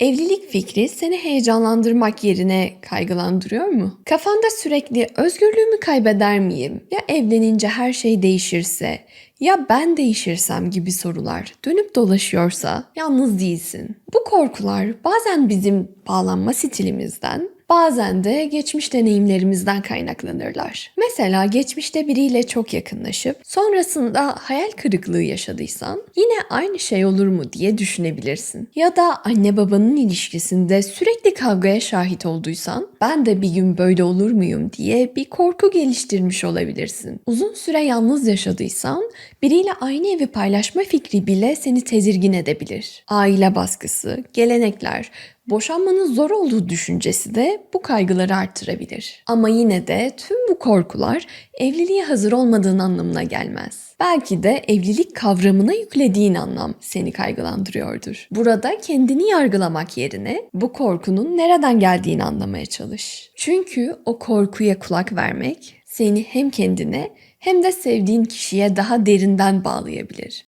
Evlilik fikri seni heyecanlandırmak yerine kaygılandırıyor mu? Kafanda sürekli özgürlüğümü kaybeder miyim? Ya evlenince her şey değişirse? Ya ben değişirsem gibi sorular dönüp dolaşıyorsa yalnız değilsin. Bu korkular bazen bizim bağlanma stilimizden, bazen de geçmiş deneyimlerimizden kaynaklanırlar. Mesela geçmişte biriyle çok yakınlaşıp sonrasında hayal kırıklığı yaşadıysan yine aynı şey olur mu diye düşünebilirsin. Ya da anne babanın ilişkisinde sürekli kavgaya şahit olduysan ben de bir gün böyle olur muyum diye bir korku geliştirmiş olabilirsin. Uzun süre yalnız yaşadıysan biriyle aynı evi paylaşma fikri bile seni tedirgin edebilir. Aile baskısı, gelenekler, Boşanmanın zor olduğu düşüncesi de bu kaygıları arttırabilir. Ama yine de tüm bu korkular evliliğe hazır olmadığın anlamına gelmez. Belki de evlilik kavramına yüklediğin anlam seni kaygılandırıyordur. Burada kendini yargılamak yerine bu korkunun nereden geldiğini anlamaya çalış. Çünkü o korkuya kulak vermek seni hem kendine hem de sevdiğin kişiye daha derinden bağlayabilir.